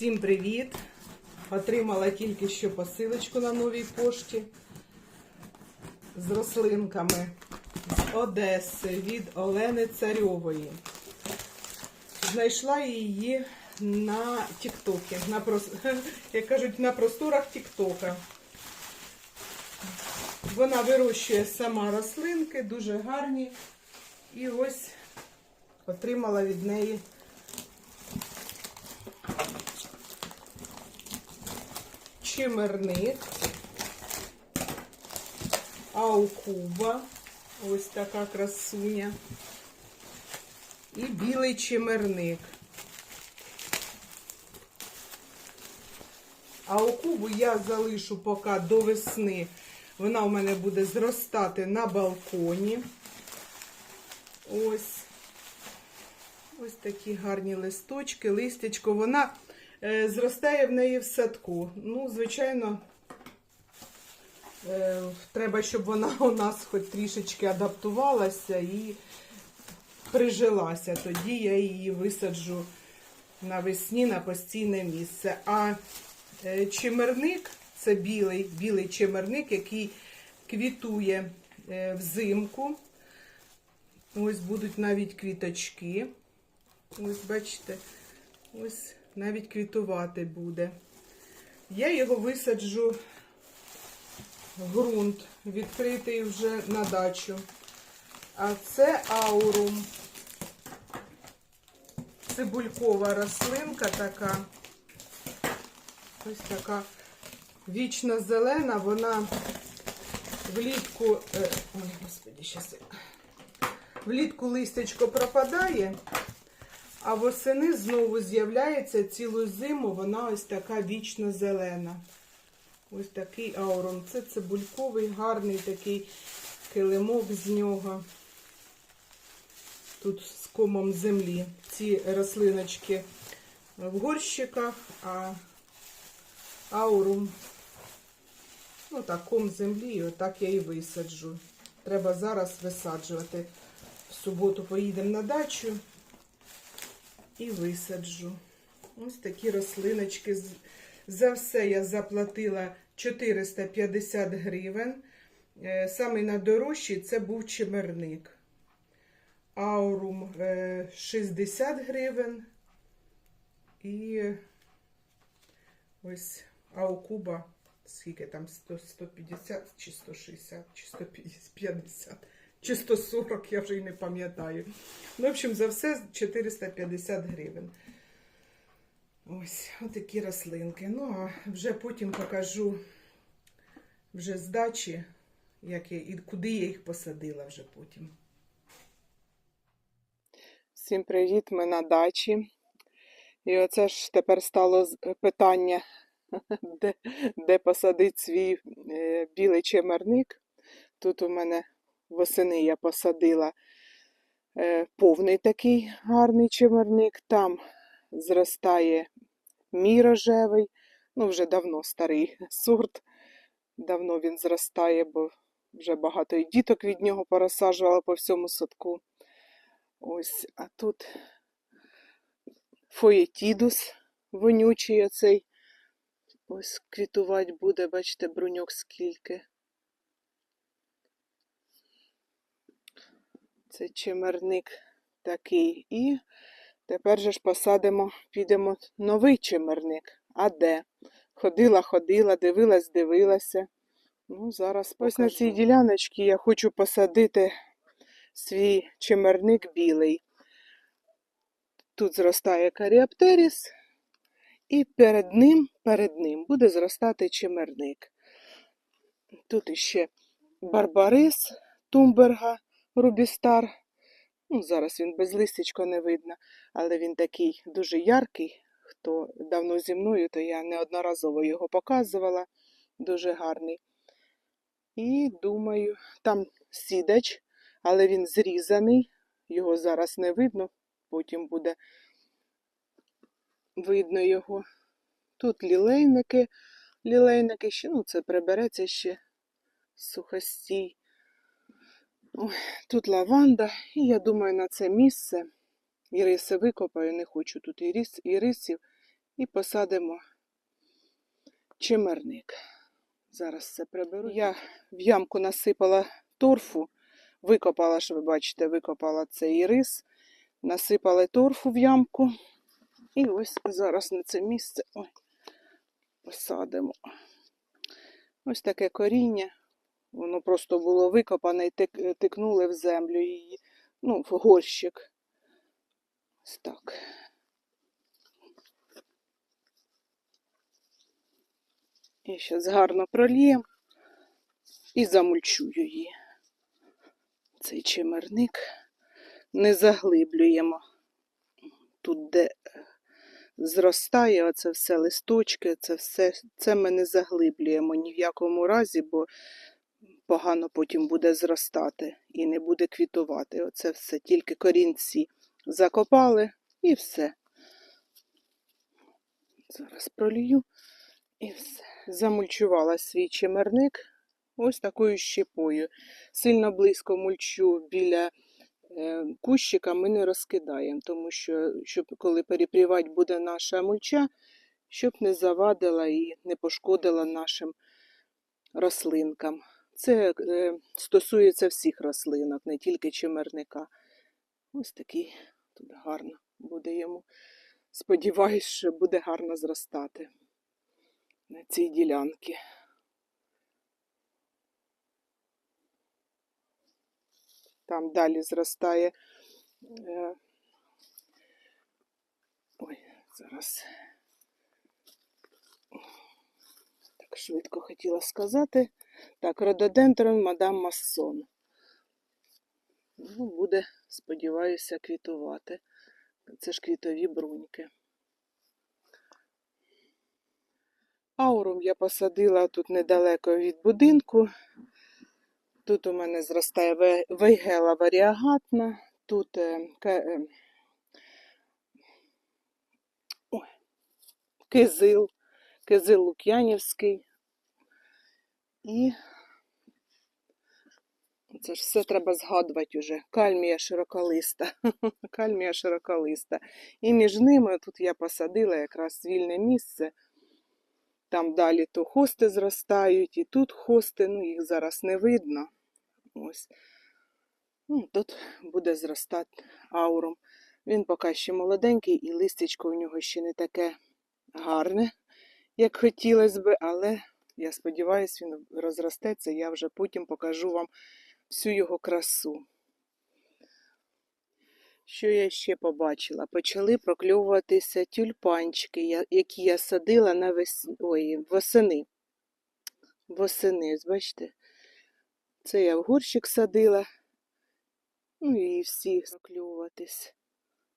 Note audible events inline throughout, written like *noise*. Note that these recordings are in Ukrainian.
Всім привіт! Отримала тільки що посилочку на новій пошті з рослинками з Одеси від Олени Царьової. Знайшла її на Тіктокі, на *laughs* як кажуть, на просторах Тіктока. Вона вирощує сама рослинки, дуже гарні. І ось отримала від неї чимерник, аукуба, ось така красуня, і білий чимерник. Аукубу я залишу поки до весни. Вона у мене буде зростати на балконі. Ось. Ось такі гарні листочки, листячко. Вона зростає в неї в садку. Ну, звичайно, е, треба, щоб вона у нас хоч трішечки адаптувалася і прижилася. Тоді я її висаджу навесні на постійне місце. А е, чимерник це білий, білий чимерник, який квітує е, взимку. Ось будуть навіть квіточки. Ось, бачите, ось навіть квітувати буде. Я його висаджу в ґрунт, відкритий вже на дачу. А це аурум. Цибулькова рослинка така. Ось така вічно зелена, вона влітку. е, Ой, господи, щас. Влітку листячко пропадає, а восени знову з'являється цілу зиму, вона ось така вічно зелена. Ось такий аурум. Це цибульковий, гарний такий килимок з нього. Тут з комом землі. Ці рослиночки в горщиках, а аурум, ну так, ком землі, і отак я і висаджу. Треба зараз висаджувати. В суботу поїдемо на дачу і висаджу. Ось такі рослиночки. За все я заплатила 450 гривень. Е, Самий найдорожчий це був чимерник. Аурум е, 60 гривень. І ось аукуба, скільки там 100, 150 чи 160, чи 150, чи 140, я вже й не пам'ятаю. Ну, в общем, за все 450 гривень. Ось, отакі рослинки. Ну, а вже потім покажу вже з дачі, як я, і куди я їх посадила вже потім. Всім привіт, ми на дачі. І оце ж тепер стало питання, *laughs* де, де посадити свій е, білий чимерник. Тут у мене восени я посадила е, повний такий гарний чимерник. Там зростає мій рожевий, ну вже давно старий *laughs* сорт. Давно він зростає, бо вже багато і діток від нього порозсаджувала по всьому садку. Ось, а тут фоєтідус вонючий оцей. Ось квітувати буде, бачите, бруньок скільки. Це чимерник такий. І тепер же ж посадимо, підемо новий чимерник. А де? Ходила, ходила, дивилась, дивилася. Ну, зараз ось на цій діляночці я хочу посадити свій чимерник білий. Тут зростає каріаптеріс, і перед ним, перед ним буде зростати чимерник. Тут іще барбарис Тумберга Рубістар. Ну, зараз він без листячка не видно, але він такий дуже яркий. Хто давно зі мною, то я неодноразово його показувала. Дуже гарний. І думаю, там сідач, але він зрізаний, його зараз не видно, потім буде видно його. Тут лілейники, лілейники ще, ну це прибереться ще сухостій. Тут лаванда, і я думаю, на це місце іриси викопаю, не хочу тут ірис, ірисів, і посадимо чимерник. Зараз це приберу. Я в ямку насипала торфу, викопала, що ви бачите, викопала цей рис, насипала торфу в ямку. І ось зараз на це місце ой, посадимо. Ось таке коріння. Воно просто було викопане і тик- тикнули в землю її, ну, в горщик. Ось так. І зараз гарно проліємо і замульчую її. Цей чимерник не заглиблюємо. Тут, де е, зростає оце все листочки, це все, це ми не заглиблюємо ні в якому разі, бо погано потім буде зростати і не буде квітувати. Оце все тільки корінці закопали і все. Зараз пролію і все. Замульчувала свій чимерник ось такою щепою. Сильно близько мульчу біля е, кущика ми не розкидаємо, тому що щоб коли перепрівати буде наша мульча, щоб не завадила і не пошкодила нашим рослинкам. Це е, стосується всіх рослинок, не тільки чимерника. Ось такий тут гарно буде йому. Сподіваюсь, що буде гарно зростати на цій ділянці. Там далі зростає. Е... Ой, зараз. Так швидко хотіла сказати. Так, рододендрон мадам Массон. Ну, буде, сподіваюся, квітувати. Це ж квітові бруньки. Аурум я посадила тут недалеко від будинку. Тут у мене зростає ве- вейгела варіагатна, тут е, е, ой, кизил, кизил лук'янівський. І це ж все треба згадувати уже. Кальмія широколиста. *laughs* Кальмія широколиста. І між ними тут я посадила якраз вільне місце. Там далі то хости зростають, і тут хости, ну їх зараз не видно. Ось. Ну, тут буде зростати аурум. Він поки ще молоденький, і листячко у нього ще не таке гарне, як хотілося би, але я сподіваюся, він розростеться. Я вже потім покажу вам всю його красу. Що я ще побачила? Почали прокльовуватися тюльпанчики, які я садила навес... Ой, восени. Восени, бачите? Це я в горщик садила. Ну і всі прокльовуватись.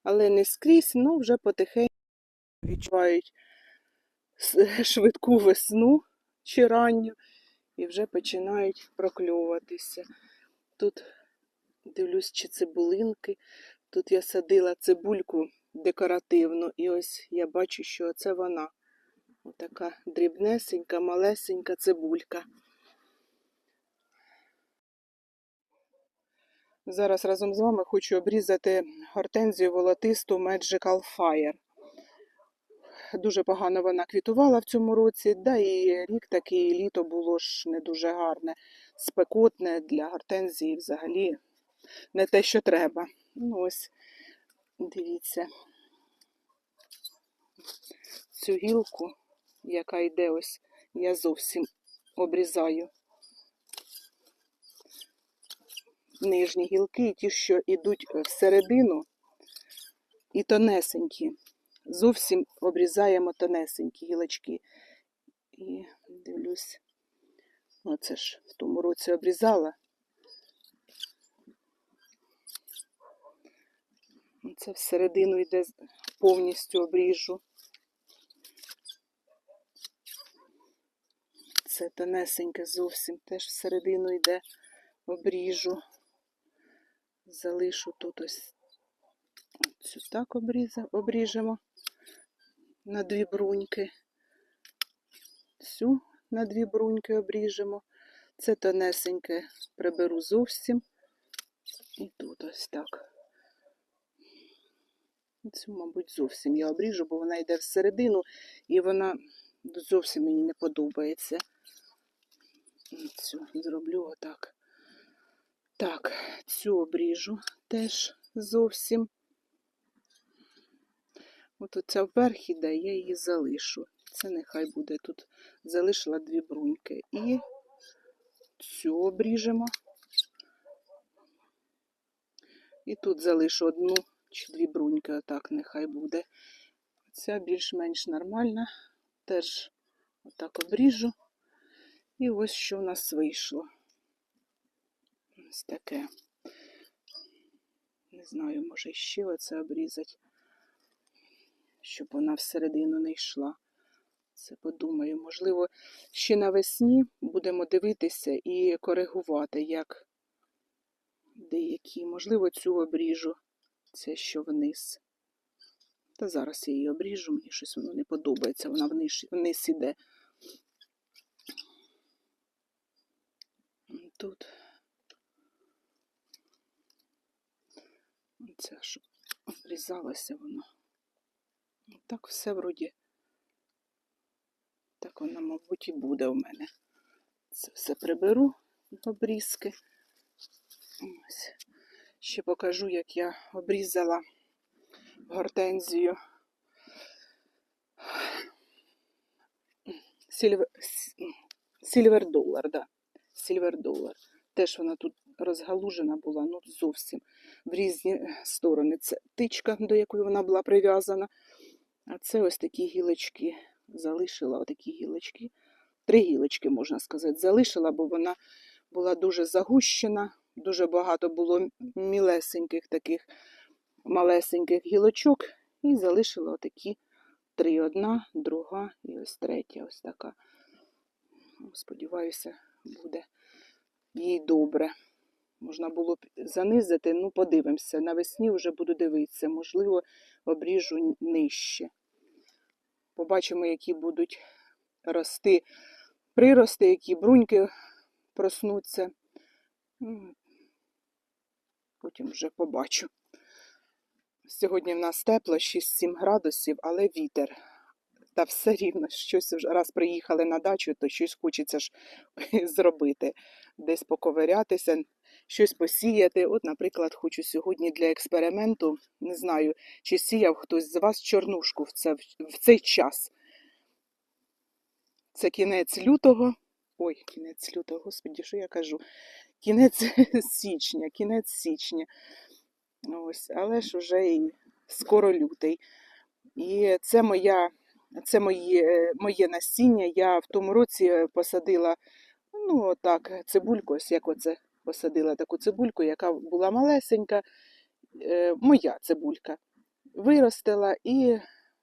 Але не скрізь, ну вже потихеньку відчувають швидку весну чи ранню і вже починають прокльовуватися. Тут дивлюсь, чи цибулинки. Тут я садила цибульку декоративну, і ось я бачу, що це вона. Отака дрібнесенька, малесенька цибулька. Зараз разом з вами хочу обрізати гортензію волотисту Magical Fire. Дуже погано вона квітувала в цьому році, да і рік такий літо було ж не дуже гарне, спекотне для гортензії взагалі не те, що треба. Ну ось, дивіться, цю гілку, яка йде ось, я зовсім обрізаю. Нижні гілки, ті, що йдуть всередину, і тонесенькі. Зовсім обрізаємо тонесенькі гілочки. І дивлюсь, оце ж в тому році обрізала. Це всередину йде повністю обріжу. Це тонесеньке зовсім теж всередину йде обріжу. Залишу тут ось цю так обріжемо на дві бруньки. Цю на дві бруньки обріжемо. Це тонесеньке приберу зовсім. І тут ось так. Цю, мабуть, зовсім я обріжу, бо вона йде всередину і вона зовсім мені не подобається. Цю зроблю отак. Так, цю обріжу теж зовсім. От оця вверх іде, я її залишу. Це нехай буде тут. Залишила дві бруньки. І цю обріжемо. І тут залишу одну чи дві бруньки, отак нехай буде. Ця більш-менш нормальна. Теж отак обріжу. І ось що в нас вийшло. Ось таке. Не знаю, може ще оце обрізати, щоб вона всередину не йшла. Це подумаю. Можливо, ще навесні будемо дивитися і коригувати, як деякі. Можливо, цю обріжу. Це що вниз. Та зараз я її обріжу, мені щось воно не подобається, вона вниз, вниз іде. Тут. Це щоб обрізалося воно. Так все вроді. Так воно, мабуть, і буде у мене. Це все приберу обрізки. Ось. Ще покажу, як я обрізала гортензію. Сільвер, Сільвер долар, да. Сільвер долар. Теж вона тут розгалужена була, ну зовсім в різні сторони. Це тичка, до якої вона була прив'язана. А це ось такі гілочки. Залишила отакі гілочки. Три гілочки, можна сказати, залишила, бо вона була дуже загущена, дуже багато було мілесеньких таких малесеньких гілочок. І залишила отакі три. Одна, друга і ось третя. Ось така. Сподіваюся, буде їй добре. Можна було б занизити, ну подивимося. Навесні вже буду дивитися, можливо, обріжу нижче. Побачимо, які будуть рости прирости, які бруньки проснуться. Потім вже побачу. Сьогодні в нас тепло, 6-7 градусів, але вітер. Та все рівно, щось вже раз приїхали на дачу, то щось хочеться ж *laughs* зробити. Десь поковирятися, щось посіяти. От, наприклад, хочу сьогодні для експерименту, не знаю, чи сіяв хтось з вас чорнушку в, це, в цей час. Це кінець лютого. Ой, кінець лютого, господі, що я кажу? Кінець *laughs* січня, кінець січня. Ось, але ж уже і скоро лютий. І це моя, це моє, моє насіння. Я в тому році посадила, ну, так, цибульку, ось як оце посадила таку цибульку, яка була малесенька, е, моя цибулька. Виростила і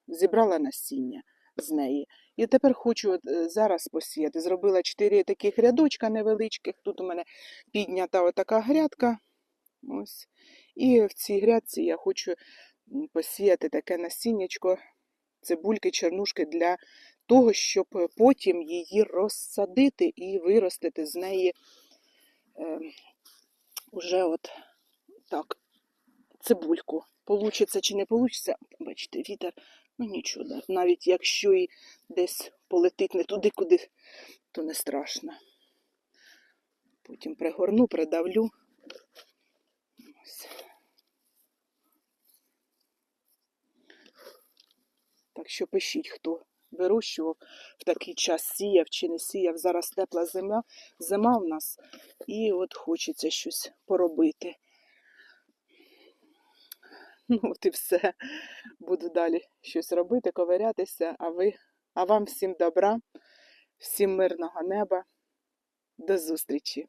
зібрала насіння з неї. І тепер хочу от, е, зараз посіяти. Зробила чотири таких рядочка невеличких. Тут у мене піднята отака грядка. Ось. І в цій грядці я хочу посіяти таке насіннячко цибульки, чернушки для того, щоб потім її розсадити і виростити з неї уже от так, цибульку. Получиться чи не получиться, бачите, вітер, ну нічого, навіть якщо і десь полетить не туди, куди, то не страшно. Потім пригорну, придавлю. Ось. Так що пишіть, хто вирощував в такий час, сіяв чи не сіяв. Зараз тепла зима, зима в нас, і от хочеться щось поробити. Ну, от і все. Буду далі щось робити, ковирятися, а ви, а вам всім добра, всім мирного неба. До зустрічі!